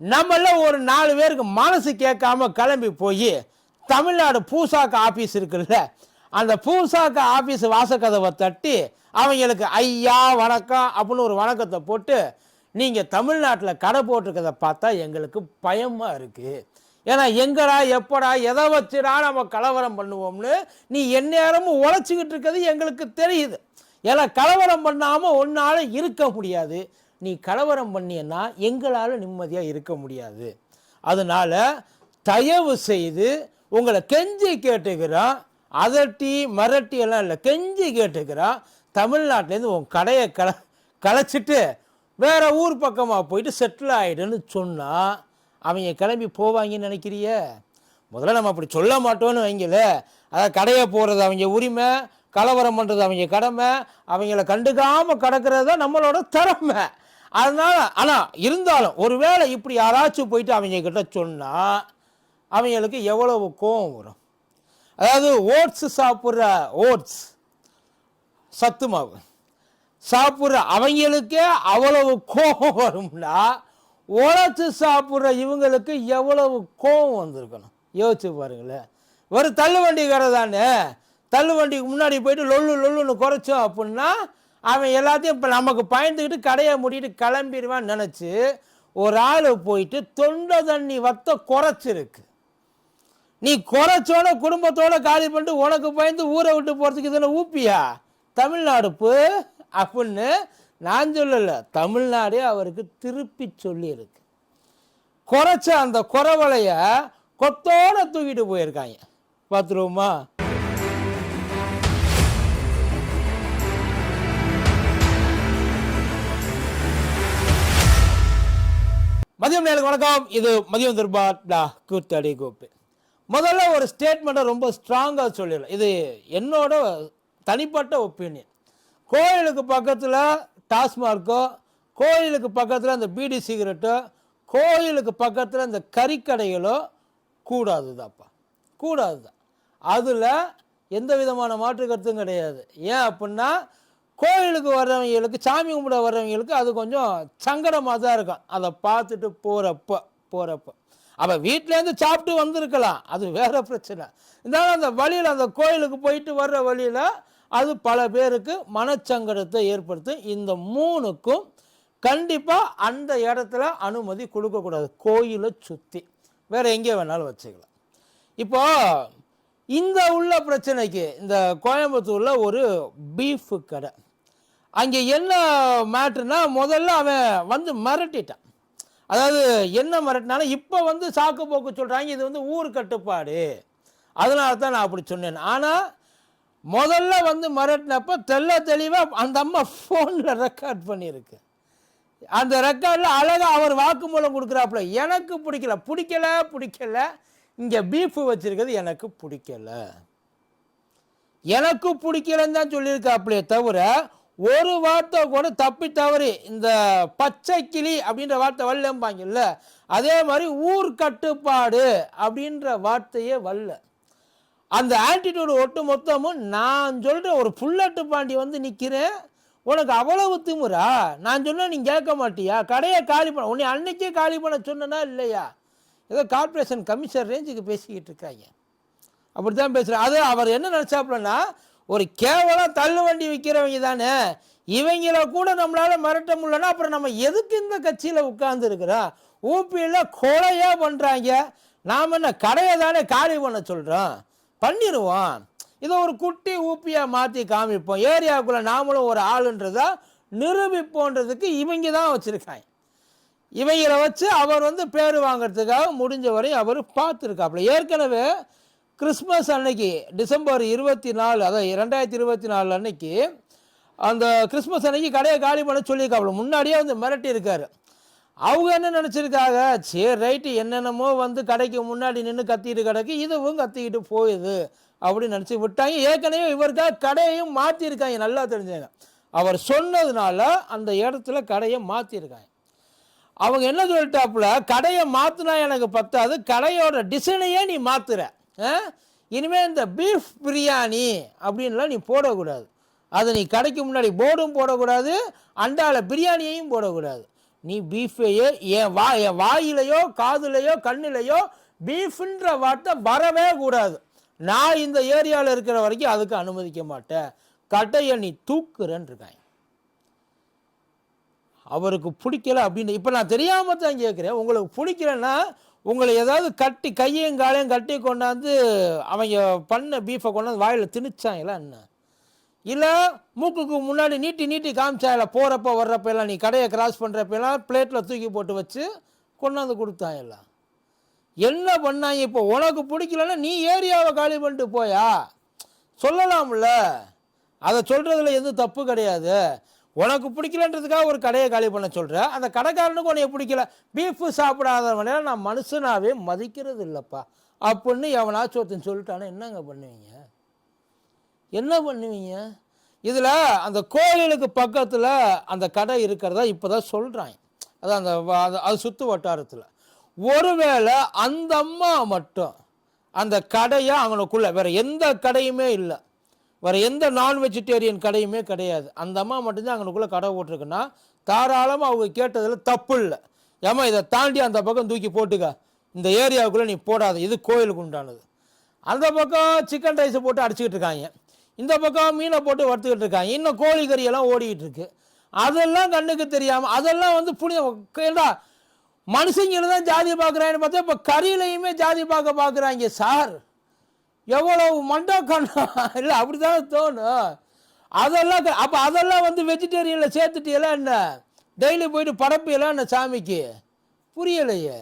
நம்மள ஒரு நாலு பேருக்கு மனசு கேட்காம கிளம்பி போய் தமிழ்நாடு பூசாக்க ஆஃபீஸ் இருக்குல்ல அந்த பூசாக்க ஆஃபீஸ் வாசக்கதவை தட்டி அவங்களுக்கு ஐயா வணக்கம் அப்படின்னு ஒரு வணக்கத்தை போட்டு நீங்கள் தமிழ்நாட்டில் கடை போட்டிருக்கதை பார்த்தா எங்களுக்கு பயமாக இருக்குது ஏன்னா எங்கடா எப்படா எதை வச்சுடா நம்ம கலவரம் பண்ணுவோம்னு நீ எந்நேரமும் உழைச்சிக்கிட்டு இருக்கிறது எங்களுக்கு தெரியுது. ஏன்னா கலவரம் பண்ணாமல் ஒன்றால் இருக்க முடியாது. நீ கலவரம் பண்ணியன்னா எங்களால் நிம்மதியாக இருக்க முடியாது. அதனால தயவு செய்து உங்களை கெஞ்சி கேட்டுக்கிறோம் அதட்டி மரட்டி எல்லாம் இல்லை கெஞ்சி கேட்டுக்கிறோம் தமிழ்நாட்டிலேருந்து உன் கடையை கல கலைச்சிட்டு வேறு ஊர் பக்கமாக போயிட்டு செட்டில் ஆகிடுன்னு சொன்னால் அவங்க கிளம்பி போவாங்கன்னு நினைக்கிறிய? முதல்ல நம்ம அப்படி சொல்ல மாட்டோன்னு வைங்கல அதாவது கடையை போகிறது அவங்க உரிமை கலவரம் பண்ணுறது அவங்க கடமை அவங்கள கண்டுக்காமல் கடக்கிறது தான் நம்மளோட திறமை. அதனால் ஆனால் இருந்தாலும் ஒருவேளை இப்படி யாராச்சும் போயிட்டு அவங்க கிட்ட சொன்னால் அவங்களுக்கு எவ்வளவு கோவம் வரும். அதாவது ஓட்ஸ் சாப்பிட்ற ஓட்ஸ் சத்து மாவு சாப்பிட்ற அவங்களுக்கே அவ்வளவு கோபம் வரும்னா உழைச்சி சாப்பிட்ற இவங்களுக்கு எவ்வளவு கோபம் வந்திருக்கணும். யோசிச்சு பாருங்களேன். ஒரு தள்ளுவண்டி வண்டிக்கார தானே? தள்ளுவண்டிக்கு முன்னாடி போயிட்டு லொல்லு லொல்லுன்னு குறைச்சோம் அப்படின்னா அவன் எல்லாத்தையும் இப்போ நமக்கு பயந்துக்கிட்டு கடையை மூடிட்டு கிளம்பிடுவான்னு நினச்சி ஒரு ஆள் போயிட்டு தொண்டை தண்ணி வத்த குறைச்சிருக்கு. நீ குறைச்சோட குடும்பத்தோட காலி பண்ணிட்டு உனக்கு பயந்து ஊரை விட்டு போகிறதுக்கு இதில் ஊப்பியா? தமிழ்நாடுப்பு அப்படின்னு நான் சொல்லலை. தமிழ்நாடே அவருக்கு திருப்பி சொல்லியிருக்கு. குறைச்ச அந்த குறவலைய கொத்தோட தூக்கிட்டு போயிருக்காங்க. பார்த்துருவோமா மதியம் நேரம் வணக்கம். இது மதியம் திருபாட்டா கூத்தடி கோப்பு முதல்ல ஒரு ஸ்டேட்மெண்ட்டை ரொம்ப ஸ்ட்ராங்காக சொல்லிடலாம் இது என்னோட தனிப்பட்ட ஒப்பீனியன் கோயிலுக்கு பக்கத்தில் டாஸ்மார்க்கோ கோயிலுக்கு பக்கத்தில் அந்த பீடி சிகரெட்டோ கோயிலுக்கு பக்கத்தில் இந்த கறிக்கடைகளோ கூடாது தான்ப்பா கூடாது தான் அதில் எந்த விதமான மாற்று கருத்தும் கிடையாது. ஏன் அப்படின்னா கோயிலுக்கு வர்றவங்களுக்கு சாமி கும்பிட வர்றவங்களுக்கு அது கொஞ்சம் சங்கடமாக தான் இருக்கும். அதை பார்த்துட்டு போகிறப்ப போகிறப்ப அப்போ வீட்டிலேருந்து சாப்பிட்டு வந்திருக்கலாம். அது வேறு பிரச்சனை. இருந்தாலும் அந்த வழியில் அந்த கோயிலுக்கு போயிட்டு வர்ற வழியில் அது பல பேருக்கு மனச்சங்கடத்தை ஏற்படுத்தும் இந்த மூணுக்கும் கண்டிப்பாக அந்த இடத்துல அனுமதி கொடுக்கக்கூடாது. கோயிலை சுற்றி வேறு எங்கே வேணாலும் வச்சுக்கலாம். இப்போ இந்த உள்ள பிரச்சனைக்கு இந்த கோயம்புத்தூரில் ஒரு பீஃபு கடை. அங்கே என்ன மேட்ருனா முதல்ல அவன் வந்து மிரட்டிட்டான். அதாவது என்ன மிரட்டினாலும் இப்போ வந்து சாக்கு போக்கு சொல்கிறாங்க இது வந்து ஊர் கட்டுப்பாடு. அதனால தான் நான் அப்படி சொன்னேன். ஆனால் முதல்ல வந்து மிரட்டினப்போ தெல்ல தெளிவாக அந்த அம்மா ஃபோனில் ரெக்கார்ட் பண்ணியிருக்கு. அந்த ரெக்கார்டில் அழகாக அவர் வாக்குமூலம் கொடுக்குறாப்புல எனக்கு பிடிக்கல. பிடிக்கல பிடிக்கல. இங்கே பீஃப் வச்சிருக்கிறது எனக்கு பிடிக்கல. எனக்கு பிடிக்கலன்னு தான் சொல்லியிருக்காப்புலே தவிர ஒரு வார்த்தை கூட தப்பி தவறி இந்த பச்சை கிளி அப்படின்ற வார்த்தை வல்லம்பாங்கல்ல அதே மாதிரி ஊர் கட்டுப்பாடு அப்படின்ற வார்த்தையே வல்ல அந்த ஆட்டிடியூடு ஒட்டு மொத்தமும் நான் சொல்கிற ஒரு புல்லட்டு பாண்டி வந்து நிற்கிறேன் உனக்கு அவ்வளவு திமுறா? நான் சொன்னால் நீ கேட்க மாட்டியா? கடையை காலி பண்ண உன்னை அன்னைக்கே காலி பண்ண சொன்னனா இல்லையா? ஏதோ கார்ப்பரேஷன் கமிஷனர் ரேஞ்சுக்கு பேசிக்கிட்டு இருக்காங்க. அப்படி தான் பேசுகிறேன் அது அவர் என்ன நினச்சாப்புலன்னா ஒரு கேவலம் தள்ளு வண்டி விற்கிறவங்க தானே? இவங்கள கூட நம்மளால் மிரட்ட முடியலன்னா அப்புறம் நம்ம எதுக்கு இந்த கட்சியில் உட்கார்ந்துருக்குறோம் ஊபியில் கொலையாக பண்ணுறாங்க நாம் என்ன கடையை தானே காலி பண்ண சொல்கிறோம் பண்ணிடுவோம். இதை ஒரு குட்டி ஊப்பியாக மாற்றி காமிப்போம். ஏரியாவுக்குள்ளே நாமளும் ஒரு ஆளுன்றதா நிரூபிப்போன்றதுக்கு இவங்க தான் வச்சுருக்காங்க. இவங்களை வச்சு அவர் வந்து பேர் வாங்குறதுக்காக முடிஞ்ச வரையும் அவர் பார்த்துருக்காப்புல. ஏற்கனவே கிறிஸ்மஸ் அன்னைக்கு டிசம்பர் இருபத்தி நாலு அதாவது ரெண்டாயிரத்தி இருபத்தி நாலு அன்னைக்கு அந்த கிறிஸ்மஸ் அன்னைக்கு கடையை காலி பண்ண சொல்லியிருக்காப்புல. முன்னாடியே வந்து மிரட்டி இருக்காரு. அவங்க என்ன நினச்சிருக்காங்க? சரி ரைட்டு என்னென்னமோ வந்து கடைக்கு முன்னாடி நின்று கத்திட்டு கிடக்கு இதுவும் கத்திக்கிட்டு போயிடுது அப்படின்னு நினச்சி விட்டாங்க. ஏற்கனவே இவருக்காக கடையையும் மாற்றிருக்காங்க நல்லா தெரிஞ்சாங்க. அவர் சொன்னதுனால அந்த இடத்துல கடையை மாற்றிருக்காங்க அவங்க என்ன சொல்லிட்டாப்புல? கடையை மாற்றினா எனக்கு பத்தாது கடையோட டிசைனையே நீ மாற்றுற இனிமேல் இந்த பீஃப் பிரியாணி அப்படின்லாம் நீ போடக்கூடாது. அதை நீ கடைக்கு முன்னாடி போர்டும் போடக்கூடாது அண்டாவில் பிரியாணியையும் போடக்கூடாது. நீ பீஃபையோ என் வா என் வாயிலையோ காதுலையோ கண்ணிலையோ பீஃப்ன்ற வார்த்தை வரவே கூடாது. நான் இந்த ஏரியாவில் இருக்கிற வரைக்கும் அதுக்கு அனுமதிக்க மாட்டேன். கட்டையை நீ தூக்குறேன்னு இருக்காங்க அவருக்கு பிடிக்கல அப்படின்னு இப்போ நான் தெரியாமல் தான் கேட்குறேன் உங்களுக்கு பிடிக்கலன்னா உங்களை ஏதாவது கட்டி கையையும் காலையும் கட்டி கொண்டாந்து அவங்க பண்ண பீஃபை கொண்டாந்து வாயில் திணிச்சாங்களா என்ன? இல்லை மூக்குக்கு முன்னாடி நீட்டி நீட்டி காமிச்சாயில போகிறப்ப வர்றப்ப எல்லாம் நீ கடையை கிராஸ் பண்ணுறப்ப எல்லாம் பிளேட்டில் தூக்கி போட்டு வச்சு கொண்டாந்து கொடுத்தாங்கல்ல என்ன பண்ணாங்க இப்போ? உனக்கு பிடிக்கலன்னா நீ ஏரியாவை காலி பண்ணிட்டு போயா? சொல்லலாம்ல. அதை சொல்கிறதுல எதுவும் தப்பு கிடையாது. உனக்கு பிடிக்கலன்றதுக்காக ஒரு கடையை காலி பண்ண சொல்கிற அந்த கடைக்காரனுக்கு உனக்கு பிடிக்கல. பீஃபு சாப்பிடாதவனே நான் மனுஷனாவே மதிக்கிறது இல்லைப்பா. அப்படின்னு எவனாச்சும் ஒருத்தன் சொல்லிட்டானே என்னங்க பண்ணுவீங்க? என்ன பண்ணுவீங்க? இதில் அந்த கோயிலுக்கு பக்கத்தில் அந்த கடை இருக்கிறதா இப்போ தான் சொல்கிறாங்க அதான் அந்த அது- அது சுற்று வட்டாரத்தில். ஒருவேளை அந்த அம்மா மட்டும் அந்த கடையை அவனுக்குள்ளே வேறு எந்த கடையுமே இல்லை. வேறு எந்த நான் வெஜிடேரியன் கடையுமே கிடையாது. அந்த அம்மா மட்டும்தான் அங்கனுக்குள்ளே கடை போட்டிருக்குன்னா தாராளமாக அவங்க கேட்டதில் தப்பு இல்லை. ஏமா இதை தாண்டி அந்த பக்கம் தூக்கி போட்டுக்க. இந்த ஏரியாவுக்குள்ளே நீ போடாத. இது கோயிலுக்கு உண்டானது. அந்த பக்கம் சிக்கன் ரைஸை போட்டு அடிச்சுக்கிட்டு இருக்காங்க. இந்த பக்கம் மீனை போட்டு வறுத்துக்கிட்டு இருக்காங்க. இன்னும் கோழி கறியெல்லாம் ஓடிக்கிட்டு இருக்கு. அதெல்லாம் கண்ணுக்கு தெரியாமல் அதெல்லாம் வந்து புனித ஏண்டா மனுஷங்கள தான் ஜாதி பார்க்குறாங்கன்னு பார்த்தா இப்போ கறியிலையுமே ஜாதி பார்க்க பார்க்குறாங்க சார். எவ்வளவு மண்டக்கண்ணா? இல்லை அப்படி தானே தோணும். அதெல்லாம் அப்போ அதெல்லாம் வந்து வெஜிடேரியனில் சேர்த்துட்டீங்களா என்ன? டெய்லி போயிட்டு படப்பீங்களா என்ன சாமிக்கு? புரியலையே.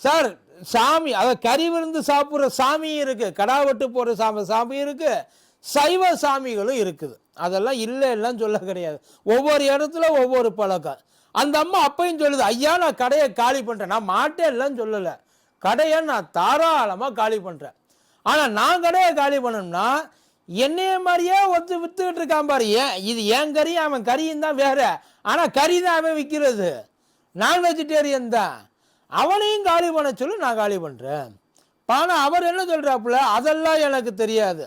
சார் சாமி அதை கறி விருந்து சாப்பிட்ற சாமியும் இருக்குது கடா வெட்டு போடுற சாமி சாமி இருக்குது சைவ சாமிகளும் இருக்குது. அதெல்லாம் இல்லை இல்லைன்னு சொல்ல கிடையாது. ஒவ்வொரு இடத்துல ஒவ்வொரு பழக்கம். அந்த அம்மா அப்பையும் சொல்லுது ஐயா நான் கடையை காலி பண்ணுறேன் நான் மாட்டேன் இல்லைன்னு சொல்லலை. கடையை நான் தாராளமாக காலி பண்ணுறேன் ஆனால் நான் கடையை காலி பண்ணணும்னா என்னைய மாதிரியே ஒத்து வித்துக்கிட்டு இருக்கான் பாரு. ஏன் இது என் கறி அவன் கறியும் தான் வேற. ஆனால் கறி தான் அவன் விற்கிறது நான் வெஜிடேரியன் தான். அவனையும் காலி பண்ண சொல்லி நான் காலி பண்ணுறேன் ஆனால் அவர் என்ன சொல்கிறாப்புல அதெல்லாம் எனக்கு தெரியாது.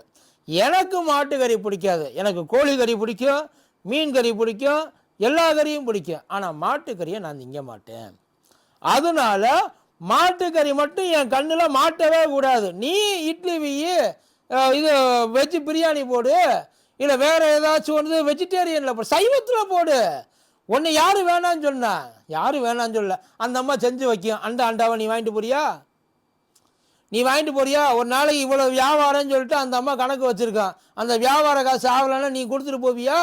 எனக்கு மாட்டுக்கறி பிடிக்காது. எனக்கு கோழி கறி பிடிக்கும் மீன் கறி பிடிக்கும் எல்லா கறியும் பிடிக்கும். ஆனால் மாட்டுக்கறியை நான் திங்க மாட்டேன். அதனால மாட்டுக்கறி மட்டும் என் கண்ணில் மாட்டவே கூடாது. நீ இட்லி வீயி இது வெஜ் பிரியாணி போடு. இல்லை வேறு ஏதாச்சும் வந்து வெஜிடேரியனில் போடு. சைவத்தில் போடு. ஒன்று யார் வேணான்னு சொன்னா? யார் வேணான்னு சொல்ல அந்த அம்மா செஞ்சு வைக்கும். அண்டா அண்டாவை நீ வாங்கிட்டு போறியா? நீ வாங்கிட்டு போறியா? ஒரு நாளைக்கு இவ்வளோ வியாபாரம்னு சொல்லிட்டு அந்த அம்மா கணக்கு வச்சுருக்கான். அந்த வியாபார காசு ஆகலைன்னா நீ கொடுத்துட்டு போவியா?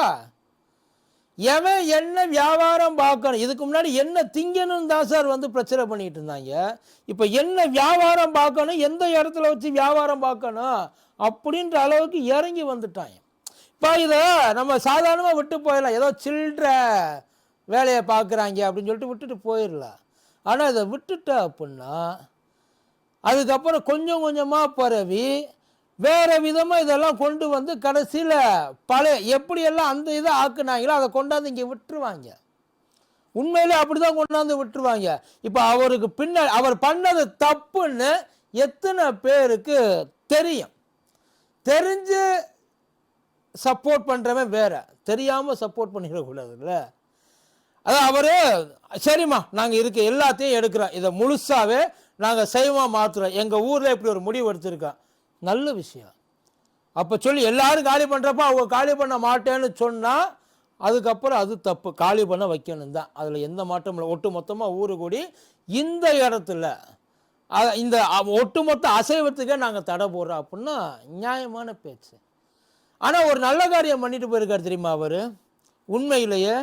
எவன் என்ன வியாபாரம் பார்க்கணும்? இதுக்கு முன்னாடி என்ன திங்கணும்னு தான் சார் வந்து பிரச்சனை பண்ணிட்டு இருந்தாங்க. இப்போ என்ன வியாபாரம் பார்க்கணும்? எந்த இடத்துல வச்சு வியாபாரம் பார்க்கணும்? அப்படின்ற அளவுக்கு இறங்கி வந்துட்டாங்க. இப்போ இதை நம்ம சாதாரணமாக விட்டு போயிடலாம். ஏதோ சில்ற வேலையை பார்க்குறாங்க அப்படின்னு சொல்லிட்டு விட்டுட்டு போயிடலாம். ஆனால் இதை விட்டுட்ட அப்படின்னா அதுக்கப்புறம் கொஞ்சம் கொஞ்சமாக பரவி வேறு விதமாக இதெல்லாம் கொண்டு வந்து கடைசியில் பழைய எப்படியெல்லாம் அந்த இதை ஆக்குனாங்களோ அதை கொண்டாந்து இங்கே விட்டுருவாங்க. உண்மையிலே அப்படி தான் கொண்டாந்து விட்டுருவாங்க. இப்போ அவருக்கு பின்னாடி அவர் பண்ணது தப்புன்னு எத்தனை பேருக்கு தெரியும். தெரிஞ்சு சப்போர்ட் பண்ணுறவன் வேறு. தெரியாமல் சப்போர்ட் பண்ணிடக்கூடாதுல்ல. அதான் அவர் சரிம்மா நாங்கள் இருக்க எல்லாத்தையும் எடுக்கிறோம். இதை முழுசாவே நாங்கள் செய்வோம் மாற்றுறோம் எங்கள் ஊரில் இப்படி ஒரு முடிவு எடுத்திருக்கோம் நல்ல விஷயம். அப்போ சொல்லி எல்லாரும் காலி பண்ணுறப்ப அவங்க காலி பண்ண மாட்டேன்னு சொன்னால் அதுக்கப்புறம் அது தப்பு. காலி பண்ண வைக்கணும் தான். அதில் எந்த மாற்றமும் இல்லை. ஒட்டு மொத்தமாக ஊரு கூடி இந்த இடத்துல இந்த ஒட்டு ஒட்டுமொத்த அசைவத்துக்கே நாங்கள் தடை போடுறோம் அப்படின்னா நியாயமான பேச்சு. ஆனால் ஒரு நல்ல காரியம் பண்ணிட்டு போயிருக்காரு தெரியுமா அவர்? உண்மையிலேயே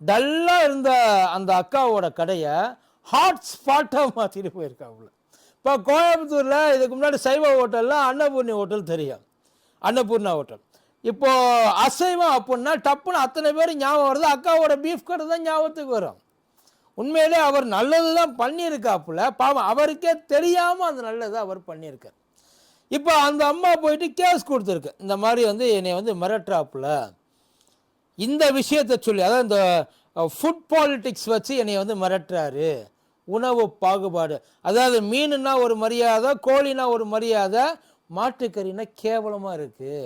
டல்லாக இருந்த அந்த அக்காவோட கடையை ஹாட் ஸ்பாட்டாக மாற்றிட்டு போயிருக்காப்புல. இப்போ கோயம்புத்தூரில் இதுக்கு முன்னாடி சைவ ஹோட்டலில் அன்னபூர்ணி ஹோட்டல் தெரியும். அன்னபூர்ணா ஹோட்டல். இப்போது அசைவம் அப்படின்னா டப்புன்னு அத்தனை பேர் ஞாபகம் வருது. அக்காவோட பீஃப் கடை தான் ஞாபகத்துக்கு வரும். உண்மையிலே அவர் நல்லது தான் பண்ணியிருக்காப்புல. பாவம் அவருக்கே தெரியாமல் அந்த நல்லதை அவர் பண்ணியிருக்கார். இப்போ அந்த அம்மா போயிட்டு கேஸ் கொடுத்துருக்கு. இந்த மாதிரி வந்து என்னை வந்து மிரட்டுறாப்புல. இந்த விஷயத்தை சொல்லி அதாவது இந்த ஃபுட் பாலிட்டிக்ஸ் வச்சு என்னை வந்து மிரட்டுறாரு. உணவு பாகுபாடு. அதாவது மீனுன்னா ஒரு மரியாதை கோழினா ஒரு மரியாதை மாட்டுக்கறினா கேவலமாக இருக்குது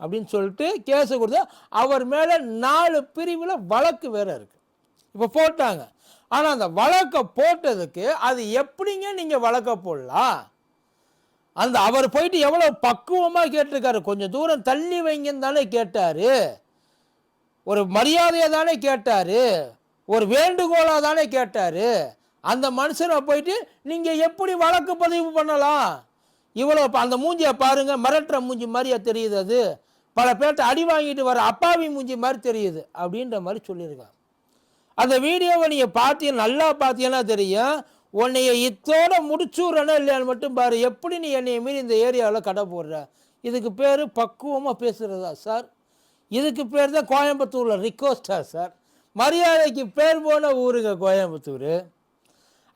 அப்படின்னு சொல்லிட்டு கேஸை கொடுத்து அவர் மேலே நாலு பிரிவில் வழக்கு வேறு இருக்குது இப்போ போட்டாங்க. ஆனால் அந்த வழக்கை போட்டதுக்கு அது எப்படிங்க நீங்கள் வழக்க போடலாம்? அந்த அவர் போயிட்டு எவ்வளோ பக்குவமாக கேட்டிருக்காரு? கொஞ்சம் தூரம் தள்ளி வைங்கன்னு தானே கேட்டார். ஒரு மரியாதையை தானே கேட்டார். ஒரு வேண்டுகோளாக தானே கேட்டார். அந்த மனுஷனை போயிட்டு நீங்கள் எப்படி வழக்கு பதிவு பண்ணலாம்? இவ்வளோ அந்த மூஞ்சியை பாருங்கள் மிரட்டுற மூஞ்சி மாதிரியா தெரியுது அது. பல பேர்கிட்ட அடி வாங்கிட்டு வர அப்பாவி மூஞ்சி மாதிரி தெரியுது அப்படின்ற மாதிரி சொல்லியிருக்காங்க. அந்த வீடியோவை நீங்கள் பார்த்தீங்க நல்லா பார்த்தீங்கன்னா தெரியும். உன்னைய இத்தோட முடிச்சுடுறேன்னா இல்லையான்னு மட்டும் பாரு. எப்படி நீ என்னைய மீறி இந்த ஏரியாவில் கடை போடுற? இதுக்கு பேர் பக்குவமாக பேசுகிறதா சார்? இதுக்கு பேர் தான் கோயம்புத்தூரில் ரிக்வஸ்டா சார். மரியாதைக்கு பேர் போன ஊருங்க கோயம்புத்தூர்.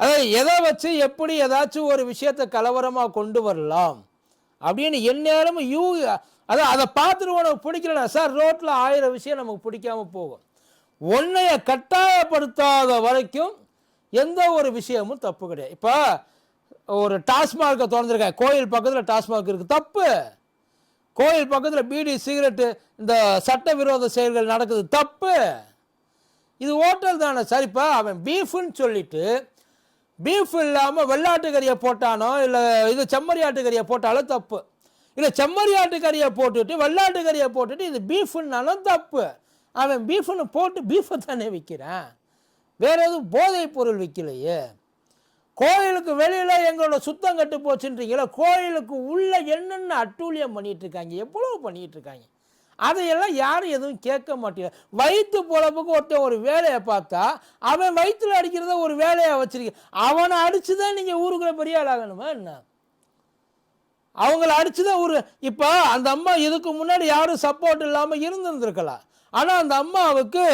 அதாவது எதை வச்சு எப்படி ஏதாச்சும் ஒரு விஷயத்தை கலவரமாக கொண்டு வரலாம்? அப்படின்னு எந்நேரமும் யூ அதான் அதை பார்த்துட்டு உனக்கு பிடிக்கலனா சார் ரோட்டில் ஆயிரம் விஷயம் நமக்கு பிடிக்காம போகும். உன்னைய கட்டாயப்படுத்தாத வரைக்கும் எந்த ஒரு விஷயமும் தப்பு கிடையாது. இப்போ ஒரு டாஸ்மார்க்கை திறந்துருக்கேன். கோயில் பக்கத்தில் டாஸ்மார்க் இருக்குது தப்பு. கோயில் பக்கத்தில் பீடி சிகரெட்டு இந்த சட்டவிரோத செயல்கள் நடக்குது. தப்பு. இது ஹோட்டல் தானே. சரிப்பா அவன் பீஃப்னு சொல்லிட்டு பீஃப் இல்லாமல் வெள்ளாட்டுக்கறியை போட்டானோ இல்லை இது செம்மறி ஆட்டுக்கறியை போட்டாலும் தப்பு. இல்லை செம்மறி ஆட்டுக்கறியை போட்டுட்டு வெள்ளாட்டுக்கறியை போட்டுட்டு இது பீஃப்னாலும் தப்பு. அவன் பீஃப்னு போட்டு பீஃபை தானே விற்கிறான். வேற எதுவும் போதைப் பொருள் விற்கலையே. கோயிலுக்கு வெளியில எங்களோட சுத்தம் கட்டு போச்சுன்றீங்களா கோயிலுக்கு உள்ளே என்னென்ன அட்டூழியம் பண்ணிகிட்ருக்காங்க இருக்காங்க எவ்வளவு இருக்காங்க? அதையெல்லாம் யாரும் எதுவும் கேட்க மாட்டேங்க. வயிற்று பொழப்புக்கு ஒருத்தன் ஒரு வேலையை பார்த்தா அவன் வயிற்றில் அடிக்கிறத ஒரு வேலையை வச்சுருக்கேன் அவனை அடித்து தான் நீங்கள் ஊருக்குள்ளே பெரிய ஆளாகணுமா என்ன? அவங்கள அடித்து தான் ஊரு. இப்போ அந்த அம்மா இதுக்கு முன்னாடி யாரும் சப்போர்ட் இல்லாமல் இருந்திருந்திருக்கலாம் ஆனால் அந்த அம்மாவுக்கு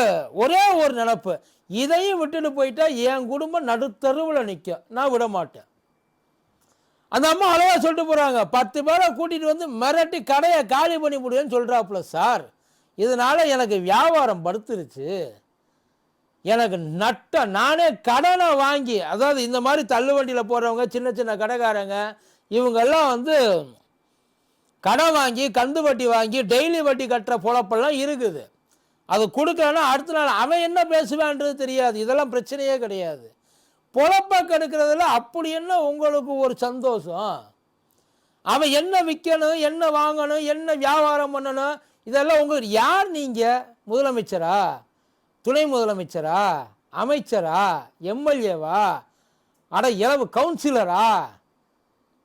ஒரே ஒரு நினப்பு. இதையும் விட்டுட்டு போயிட்டா என் குடும்பம் நடுத்தருவில் நிற்கும் நான் விட மாட்டேன் அந்த அம்மா அழகாக சொல்லிட்டு போகிறாங்க பத்து பேரை கூட்டிகிட்டு வந்து மிரட்டி கடையை காலி பண்ணி முடியும்னு சொல்கிறாப்புல சார். இதனால் எனக்கு வியாபாரம் படுத்துருச்சு. எனக்கு நட்ட நானே கடனை வாங்கி அதாவது இந்த மாதிரி தள்ளுவண்டியில் போகிறவங்க சின்ன சின்ன கடைக்காரங்க இவங்கெல்லாம் வந்து கடன் வாங்கி கந்து வட்டி வாங்கி டெய்லி வட்டி கட்டுற பொழப்பெல்லாம் இருக்குது. அது கொடுக்கலன்னா அடுத்த நாள் அவன் என்ன பேசுவான்றது தெரியாது. இதெல்லாம் பிரச்சனையே கிடையாது. பொழப்ப கெடுக்கிறதுல அப்படி என்ன உங்களுக்கு ஒரு சந்தோஷம்? அவன் என்ன விற்கணும் என்ன வாங்கணும் என்ன வியாபாரம் பண்ணணும் இதெல்லாம் உங்களுக்கு யார் நீங்கள் முதலமைச்சரா? துணை முதலமைச்சரா? அமைச்சரா? எம்எல்ஏவா? அட இளவு கவுன்சிலரா?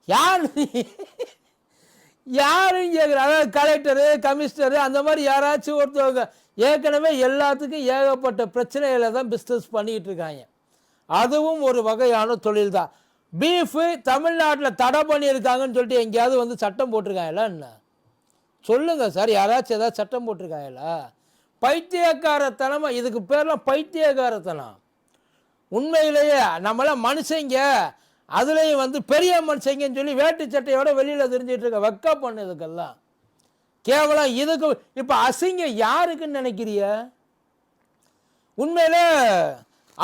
யார் நீ? யாரும் கேட்குற அதாவது கலெக்டரு கமிஷனரு அந்த மாதிரி யாராச்சும் ஒருத்தவங்க. ஏற்கனவே எல்லாத்துக்கும் ஏகப்பட்ட பிரச்சனைகளை தான் பிஸ்னஸ் பண்ணிக்கிட்டு இருக்காங்க. அதுவும் ஒரு வகையான தொழில் தான் பீஃபு தமிழ்நாட்டில் தடை பண்ணியிருக்காங்கன்னு சொல்லிட்டு எங்கேயாவது வந்து சட்டம் போட்டிருக்காங்களா என்ன? சொல்லுங்கள் சார் யாராச்சும் ஏதாவது சட்டம் போட்டிருக்காங்களா? பைத்தியக்காரத்தனமாக இதுக்கு பேர்லாம் பைத்தியக்காரத்தனம். உண்மையிலேயே நம்மளாம் மனுஷங்க அதுலேயும் வந்து பெரிய மனுஷங்கன்னு சொல்லி வேட்டு சட்டையோட வெளியில் தெரிஞ்சிட்டு இருக்க வெக்க பண்ணதுக்கெல்லாம். கேவலம் இதுக்கு இப்போ அசிங்கம் யாருக்குன்னு நினைக்கிறிய உண்மையிலே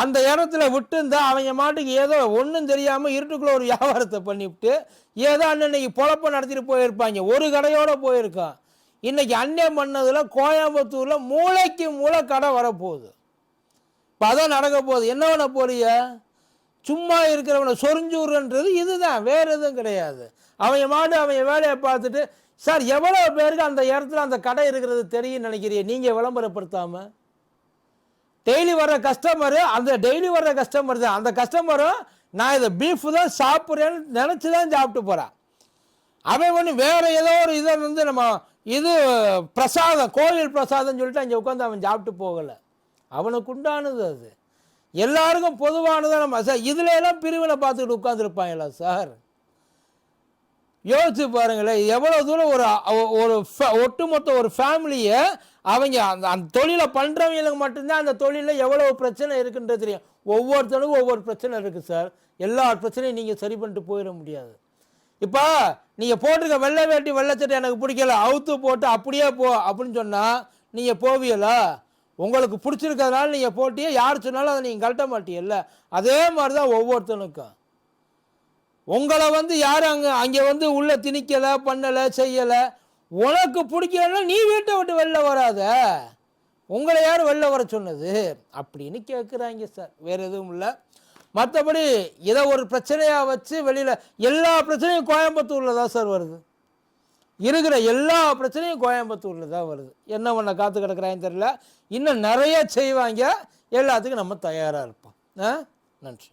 அந்த இடத்துல விட்டுருந்தா அவங்க மாட்டுக்கு ஏதோ ஒன்றும் தெரியாமல் இருட்டுக்குள்ள ஒரு வியாபாரத்தை பண்ணிவிட்டு ஏதோ அன்னைக்கு பொழப்பை நடத்திட்டு போயிருப்பாங்க. ஒரு கடையோடு போயிருக்கான் இன்றைக்கி அன்னியம் பண்ணதில் கோயம்புத்தூரில் மூளைக்கு மூளை கடை வரப்போகுது. இப்போ அதான் நடக்க போகுது. என்ன பண்ண போறிய? சும்மா இருக்கிறவனை சொரிஞ்சூர்ன்றது இதுதான். வேற எதுவும் கிடையாது. அவங்க மாடு அவங்க வேலையை பார்த்துட்டு சார் எவ்வளோ பேருக்கு அந்த இடத்துல அந்த கடை இருக்கிறது தெரியும் நினைக்கிறீங்க? நீங்கள் விளம்பரப்படுத்தாமல் டெய்லி வர்ற கஸ்டமரு அந்த டெய்லி வர்ற கஸ்டமர் தான். அந்த கஸ்டமரும் நான் இதை பீஃப் தான் சாப்பிட்றேன்னு நினச்சி தான் சாப்பிட்டு போகிறான் அவன் ஒன்று வேறு ஏதோ ஒரு இதை வந்து நம்ம இது பிரசாதம் கோவில் பிரசாதம் சொல்லிட்டு அங்கே உட்காந்து அவன் சாப்பிட்டு போகலை. அவனுக்கு உண்டானது அது. எல்லாருக்கும் பொதுவானதை நம்ம சார் இதில் எல்லாம் பிரிவில் பார்த்துக்கிட்டு உட்காந்துருப்பாங்களா சார்? யோசிச்சு பாருங்களேன் எவ்வளோ தூரம் ஒரு ஒரு ஒட்டுமொத்த ஒரு ஃபேமிலியை அவங்க அந்த அந்த தொழிலை பண்ணுறவங்களுக்கு மட்டும்தான் அந்த தொழிலில் எவ்வளோ பிரச்சனை இருக்குன்றது தெரியும். ஒவ்வொருத்தனுக்கும் ஒவ்வொரு பிரச்சனை இருக்குது சார். எல்லா பிரச்சனையும் நீங்கள் சரி பண்ணிட்டு போயிட முடியாது. இப்போ நீங்கள் போட்டிருக்க வெள்ளை வேட்டி வெள்ளைச்சட்டை எனக்கு பிடிக்கல. அவுத்து போட்டு அப்படியே போ அப்படின்னு சொன்னால் நீங்கள் போவியலா? உங்களுக்கு பிடிச்சிருக்கிறதுனால நீங்கள் போட்டியே. யார் சொன்னாலும் அதை நீங்கள் கழட்ட மாட்டீங்கல்ல. அதே மாதிரி தான் ஒவ்வொருத்தனுக்கும். உங்களை வந்து யாரும் அங்கே அங்கே வந்து உள்ளே திணிக்கலை பண்ணலை செய்யலை. உனக்கு பிடிக்கலன்னா நீ வீட்டை விட்டு வெளில வராத. உங்களை யார் வெளில வர சொன்னது? அப்படின்னு கேட்குறாங்க சார். வேறு எதுவும் இல்லை. மற்றபடி இதை ஒரு பிரச்சனையாக வச்சு வெளியில் எல்லா பிரச்சனையும் கோயம்புத்தூரில் தான் சார் வருது. இருக்கிற எல்லா பிரச்சனையும் கோயம்புத்தூரில் தான் வருது. என்ன பண்ண காத்து கிடக்குறாங்கன்னு தெரியல. இன்னும் நிறைய செய்வாங்க. எல்லாத்துக்கும் நம்ம தயாராக இருப்போம். ஆ? நன்றி.